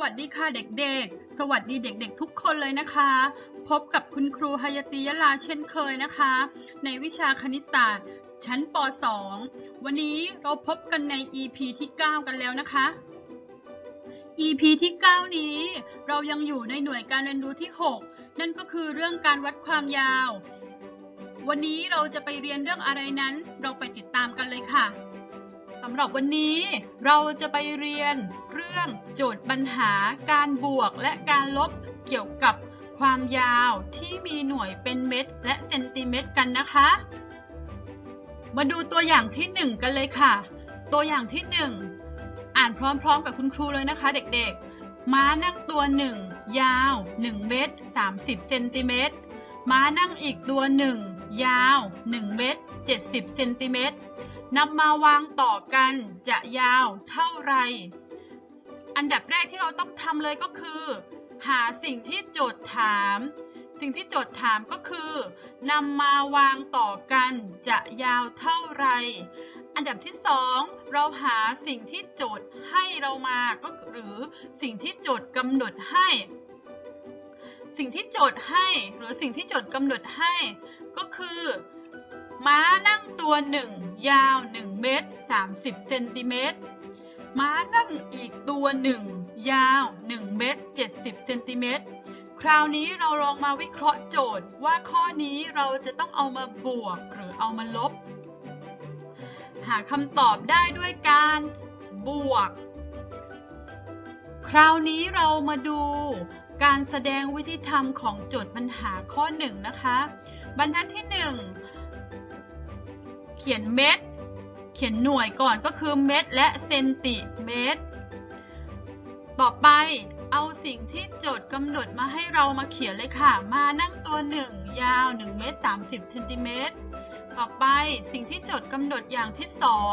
วัสดีค่ะเด็กๆ สวัสดีเด็กๆ ทุกคนเลยนะคะ พบกับคุณครูฮายตียลาเช่นเคยนะคะ ในวิชาคณิตศาสตร์ ชั้นป .2 วันนี้เราพบกันใน EP ที่ 9 กันแล้วนะคะ EP ที่ 9 นี้ เรายังอยู่ในหน่วยการเรียนรู้ที่ 6 นั่นก็คือเรื่องการวัดความยาว วันนี้เราจะไปเรียนเรื่องอะไรนั้น เราไปติดตามกันเลยค่ะ สำหรับวันนี้เราจะไปเรียนเรื่องโจทย์ปัญหาการบวกและการลบเกี่ยวกับความยาวที่มีหน่วยเป็นเมตร และเซนติเมตรกันนะคะ มาดูตัวอย่างที่ 1 กันเลยค่ะ ตัวอย่างที่ 1 อ่านพร้อมๆกับคุณครูเลยนะคะ เด็กๆ ม้านั่งตัว 1 ยาว 1 เมตร 30 เซนติเมตร ม้านั่งอีกตัว 1 ยาว 1 เมตร 70 เซนติเมตร นำมาวางต่อกันจะยาวเท่าไร อันดับแรกที่เราต้องทำเลยก็คือ หาสิ่งที่โจทย์ถาม สิ่งที่โจทย์ถามก็คือนำมาวางต่อกันจะยาวเท่าไร อันดับที่สองเราหาสิ่งที่โจทย์ให้เรามาก็หรือสิ่งที่โจทย์กำหนดให้สิ่งที่โจทย์ให้หรือสิ่งที่โจทย์กำหนดให้ ก็คือ ม้านั่งตัวหนึ่ง ยาว 1 เมตร 30 เซนติเมตร ม้านั่งอีกตัวหนึ่ง ยาว 1 เมตร 70 เซนติเมตร คราวนี้เราลองมาวิเคราะห์โจทย์ว่าข้อนี้เราจะต้องเอามาบวกหรือเอามาลบ หาคำตอบได้ด้วยการบวก คราวนี้เรามาดูการแสดงวิธีทำของโจทย์ปัญหาข้อหนึ่งนะคะ บรรทัดที่หนึ่ง เขียนเม็ดเขียนหน่วยก่อนก็คือเม็ดและเซนติเมตร ต่อไปเอาสิ่งที่โจทย์กำหนดมาให้เรามาเขียนเลยค่ะ มานั่งตัว 1 ยาว1เมตร30เซนติเมตร ต่อไปสิ่งที่โจทย์กำหนดอย่างที่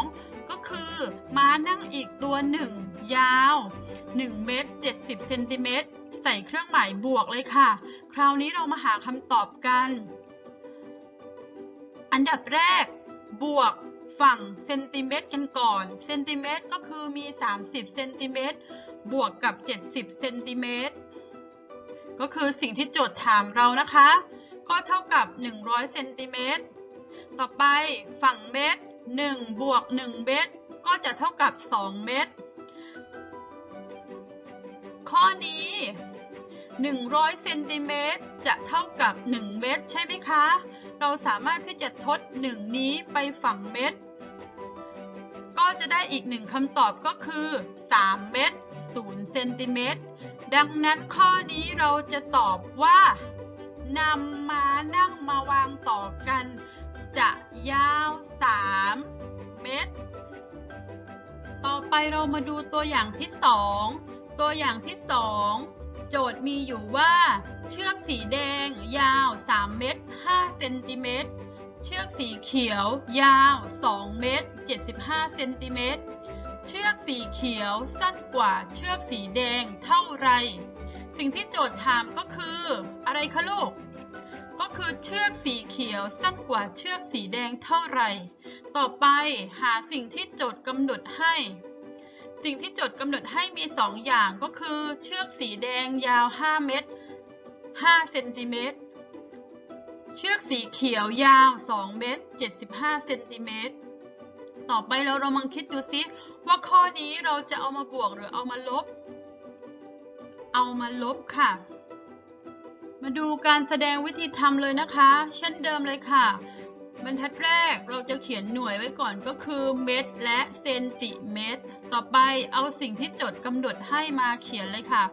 2 ก็คือ มานั่งอีกตัว 1 ยาว1เมตร70เซนติเมตรใส่เครื่องหมายบวกเลยค่ะ คราวนี้เรามาหาคำตอบกัน อันดับแรก บวกฝั่งเซนติเมตรกันก่อน เซนติเมตรก็คือมี 30เซนติเมตรบวกกับ 70เซนติเมตรก็คือสิ่งที่โจทย์ถามเรานะคะ ก็เท่ากับ 100เซนติเมตรต่อไปฝั่งเมตร1บวก1เมตรก็จะเท่ากับ 2 เมตร ข้อนี้ 100เซนติเมตรจะเท่ากับ 1 เมตรใช่ไหมคะ เราสามารถที่จะทด 1 นี้ไปฝั่งเมตร ก็จะได้อีกหนึ่งคำตอบก็คือ 3 เมตร0เซนติเมตร ดังนั้นข้อนี้เราจะตอบว่านำมานั่งมาวางต่อกัน จะยาว 3 เมตร ต่อไปเรามาดูตัวอย่างที่ 2 ตัวอย่างที่ 2 โจทย์มีอยู่ว่า เชือกสีแดงยาว 3 เมตร 5 เซนติเมตร เชือกสีเขียวยาว 2 เมตร 75 เซนติเมตร เชือกสีเขียวสั้นกว่าเชือกสีแดงเท่าไร สิ่งที่โจทย์ถามก็คืออะไรคะลูก ก็คือเชือกสีเขียวสั้นกว่าเชือกสีแดงเท่าไร ต่อไปหาสิ่งที่โจทย์กำหนดให้ สิ่งที่โจทย์กำหนดให้มี 2 อย่างก็คือเชือกสีแดงยาว 5 เมตร 5 เซนติเมตร เชือกสีเขียวยาว 2 เมตร 75 เซนติเมตร ต่อไปเราลองมาคิดดูซิว่าข้อนี้เราจะเอามาบวกหรือเอามาลบ เอามาลบค่ะ มาดูการแสดงวิธีทำเลยนะคะ เช่นเดิมเลยค่ะ บรรทัดแรกเราจะเขียนหน่วยไว้ก่อนก็คือเมตรและเซนติเมตร ต่อไปเอาสิ่งที่โจทย์กำหนดให้มาเขียนเลยค่ะ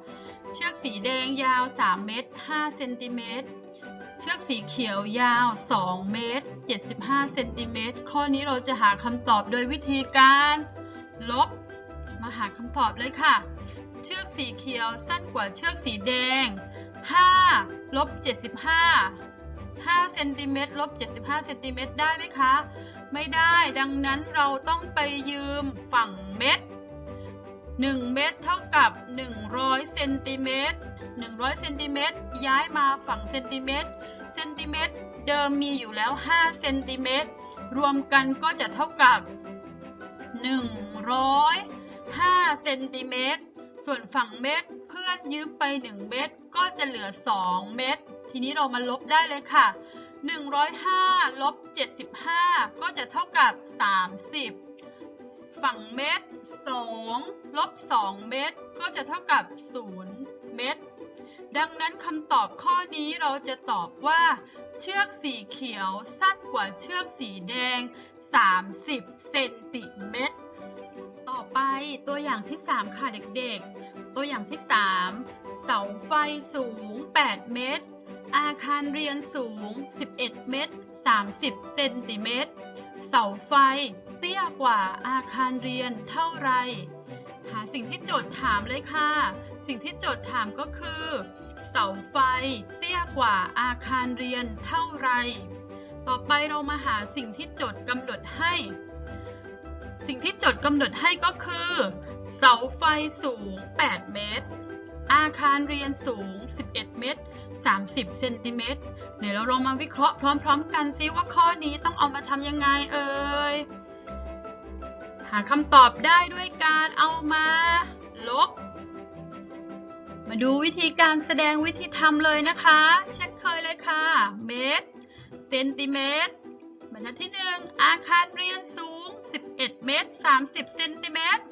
เชือกสีแดงยาว 3 เมตร5เซนติเมตร เชือกสีเขียวยาว 2 เมตร 75เซนติเมตร ข้อนี้เราจะหาคำตอบโดยวิธีการลบ มาหาคำตอบเลยค่ะ เชือกสีเขียวสั้นกว่าเชือกสีแดง5ลบ75 5เซนติเมตรลบ75เซนติเมตรได้ไหมคะ ไม่ได้ดังนั้นเราต้องไปยืมฝั่งเม็ด1เมตรเท่ากับ 100เซนติเมตร100เซนติเมตรย้ายมาฝั่งเซนติเมตรเซนติเมตรเดิมมีอยู่แล้ว5เซนติเมตรรวมกันก็จะเท่ากับ 105เซนติเมตรส่วนฝั่งเม็ดเพื่อนยืมไป 1 เม็ดก็จะเหลือ 2 เม็ด ทีนี้เรามาลบได้เลยค่ะ 105ลบ75 ก็จะเท่ากับ 30 ฝั่งเม็ด2ลบ2เม็ดก็จะเท่ากับ 0 เม็ดดังนั้นคำตอบข้อนี้เราจะตอบว่า เชือกสีเขียวสั้นกว่าเชือกสีแดง 30 เซนติเมตร ต่อไปตัวอย่างที่ 3 ค่ะเด็กๆ ตัวอย่างที่ 3 เสาไฟสูง 8 เมตร อาคารเรียนสูง 11 เมตร 30 เซนติเมตร เสาไฟ เตี้ยกว่าอาคารเรียนเท่าไร หาสิ่งที่โจทย์ถามเลยค่ะ สิ่งที่โจทย์ถามก็คือ เสาไฟ เตี้ยกว่าอาคารเรียนเท่าไร ต่อไปเรามาหาสิ่งที่โจทย์กำหนดให้ สิ่งที่โจทย์กำหนดให้ก็คือ เสาไฟสูง 8 เมตร อาคารเรียนสูง 11 เมตร 30เซนติเมตรเดี๋ยวเราลองมาวิเคราะห์พร้อมๆ กันซิว่าข้อนี้ต้องเอามาทำยังไงเอ่ย หาคำตอบได้ด้วยการเอามา ลบ มาดูวิธีการแสดงวิธีทำเลยนะคะ เช่นเคยเลยค่ะ เมตร เซนติเมตรบรรทัดที่ 1 อาคารเรียนสูง 11 เมตร 30 เซนติเมตร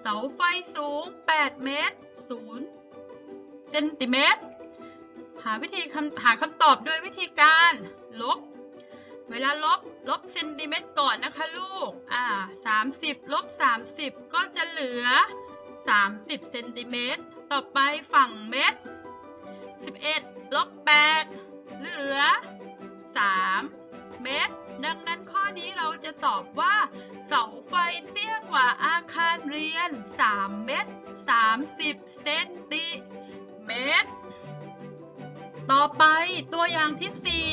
เสาไฟสูง 8 เมตร0เซนติเมตร หาวิธีคำหาคำตอบด้วยวิธีการลบ เวลาลบลบเซนติเมตรก่อนนะคะลูก อ่า30ลบ30ก็จะเหลือ30เซนติเมตร ต่อไปฝั่งเมตร11ลบ8เหลือ3เมตร ดังนั้นข้อนี้เราจะตอบว่า เสาไฟเตี้ยกว่าอาคารเรียน 3 เมตร 30 เซน ไปตัวอย่างที่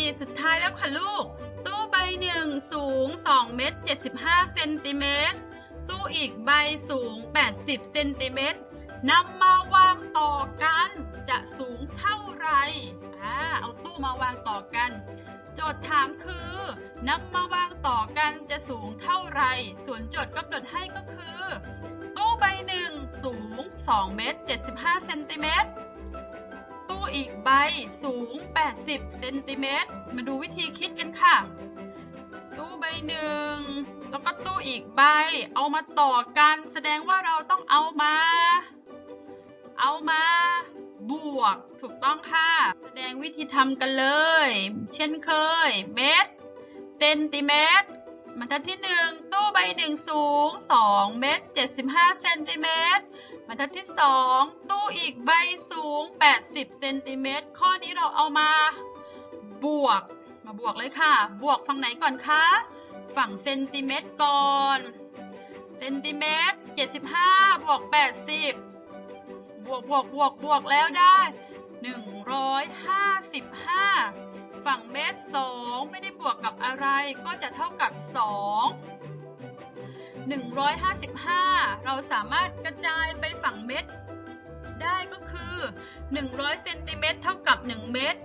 4 สุดท้ายแล้วค่ะลูก ตู้ใบหนึ่งสูง2เมตร75เซนติเมตรตู้อีกใบสูง 80เซนติเมตรนำมาวางต่อกันจะสูงเท่าไหร่อ่าเอาตู้มาวางต่อกัน โจทย์ถามคือนำมาวางต่อกันจะสูงเท่าไหร่ส่วนโจทย์กำหนดให้ก็คือ ตู้ใบหนึ่งสูง2เมตร75เซนติเมตร อีกใบสูง 80 เซนติเมตร มาดูวิธีคิดกันค่ะ ตู้ใบหนึ่ง แล้วก็ตู้อีกใบ เอามาต่อกัน แสดงว่าเราต้องเอามา เอามา บวก ถูกต้องค่ะ แสดงวิธีทำกันเลย เช่นเคย เมตร เซนติเมตร บรรทัดที่หนึ่งตู้ใบหนึ่งสูง 2 เมตร 75 เซนติเมตรบรรทัดที่ 2 ตู้อีกใบสูง 80 เซนติเมตร ข้อนี้เราเอามาบวก มาบวกเลยค่ะ บวกฝั่งไหนก่อนคะ ฝั่งเซนติเมตรก่อน เซนติเมตร 75 บวก 80 บวกบวกบวกบวกแล้วได้ 155 ฝั่งเมตร2ไม่ได้บวกกับอะไรก็จะเท่ากับ 2 155 เราสามารถกระจายไปฝั่งเมตร ได้ก็คือ 100เซนติเมตรเท่ากับ 1 เมตร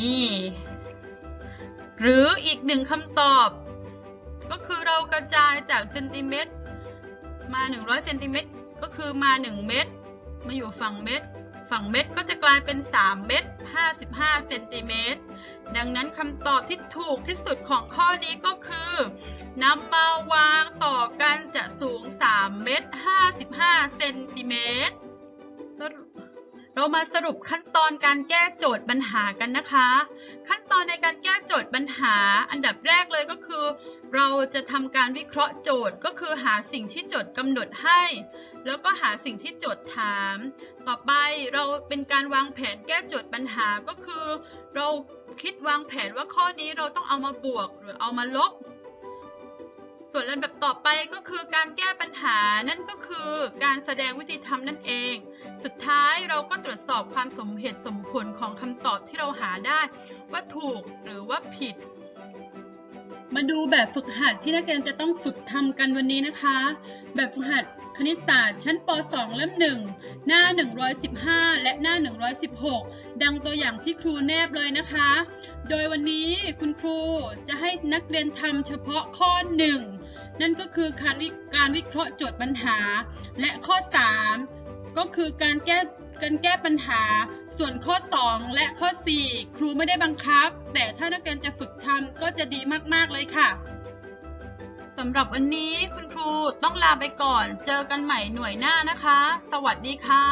นี่ หรืออีกหนึ่งคำตอบ ก็คือเรากระจายจากเซนติเมตรมา 100เซนติเมตรก็คือมา 1 เมตร มาอยู่ฝั่งเมตร ฝั่งเม็ดก็จะกลายเป็น 3 เม็ด55เซนติเมตรดังนั้นคำตอบที่ถูกที่สุดของข้อนี้ก็คือนำมาวางต่อกันจะสูง 3 เม็ด55เซนติเมตรเรามาสรุปขั้นตอนการแก้โจทย์ปัญหากันนะคะ ขั้น อนในการแก้โจทย์ปัญหา อันดับแรกเลยก็คือ เราจะทำการวิเคราะห์โจทย์ก็คือหาสิ่งที่โจทย์กำหนดให้ แล้วก็หาสิ่งที่โจทย์ถาม ต่อไปเราเป็นการวางแผนแก้โจทย์ปัญหาก็คือ เราคิดวางแผนว่าข้อนี้เราต้องเอามาบวกหรือเอามาลบ ส่วนลำดับต่อไปก็คือการแก้ปัญหานั่นก็คือการแสดงวิธีทำนั่นเอง สุดท้ายเราก็ตรวจสอบความสมเหตุสมผลของคำตอบที่เราหาได้ ว่าถูกหรือว่าผิด มาดูแบบฝึกหัดที่นักเรียนจะต้องฝึกทำกันวันนี้นะคะ แบบฝึกหัดคณิตศาสตร์ชั้นป .2 เล่ม1 หน้า 115 และหน้า 116 ดังตัวอย่างที่ครูแนบเลยนะคะ โดยวันนี้คุณครูจะให้นักเรียนทำเฉพาะข้อ 1 นั่นก็คือการวิการวิเคราะห์โจทย์ปัญหา และข้อ 3 ก็คือการแก้การแก้ปัญหา ส่วนข้อ 2 และข้อ 4 ครูไม่ได้บังคับ แต่ถ้านักเรียนจะฝึกทำก็จะดีมากๆเลยค่ะสำหรับวันนี้คุณครูต้องลาไปก่อน เจอกันใหม่หน่วยหน้านะคะ สวัสดีค่ะ